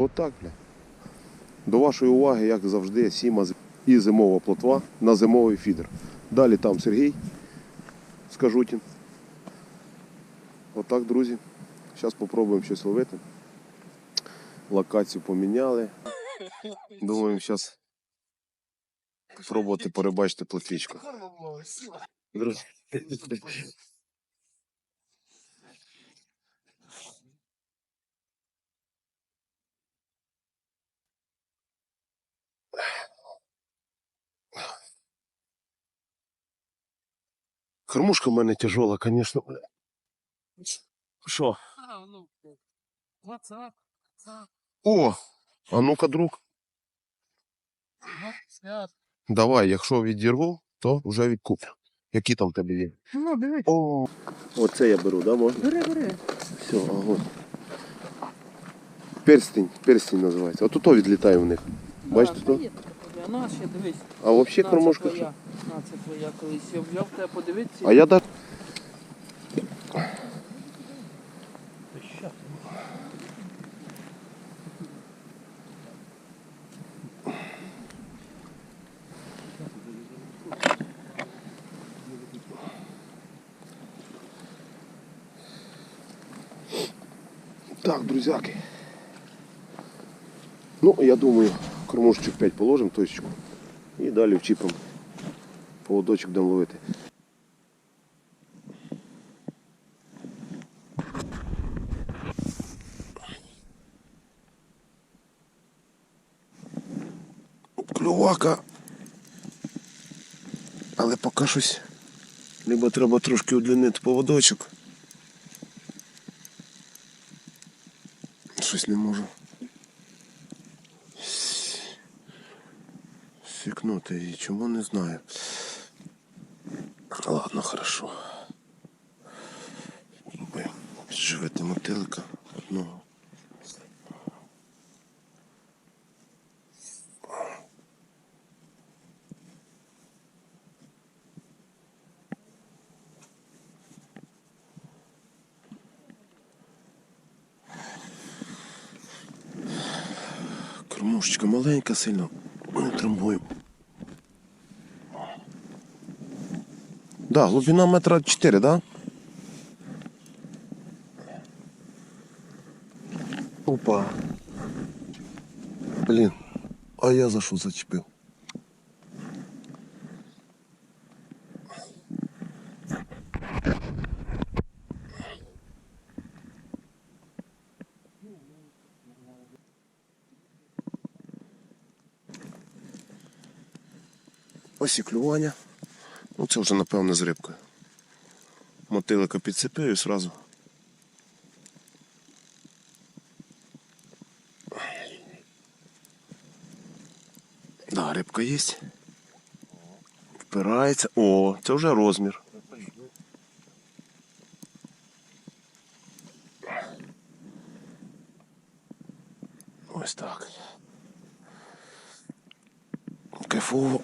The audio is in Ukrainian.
Отак, бля. До вашої уваги, як завжди, сіма і зимова плотва на зимовий фідер. Далі там Сергій Скажутін. Отак, друзі. Зараз спробуємо щось ловити. Локацію поміняли. Думаємо зараз спробувати перебачити плотвічку. Друзі. Кормушка в мене тяжола, звісно. бля. Що? Ну, О! А ну-ка, друг. Давай, якщо відірву, то вже відкуплю. Які там в тебе є? Ну, дивись. О! Оце я беру, да, можна? Бери, бери. Все, ага. Перстень, перстень називається. От то відлітає в них. Бачите, Да, то? Та є така твоя. На, ще дивись. А взагалі На, кормушка. На, це твоя колись. Я взяв тебе подивитися. А я так. Так, друзяки. Ну, я думаю, кормушечок 5 положимо точечку. І далі вчіпимо. Поводочок будемо ловити. Клювака. Але поки щось. Либо треба трошки удлинити поводочок. Щось не можу. Сікнути її. Чому не знаю. Ладно, хорошо. Живити мотилика одного. Кормушечка маленька сильно. Не трамбуємо. Да, глибина метра 4, да? Опа. Блін. А я за що зачепив? Ось і клювання. Ну це вже напевно з рибкою. Мотилика підцепив і сразу. Да, рибка є. Впирається. О, це вже розмір. Ось так. Кайфово.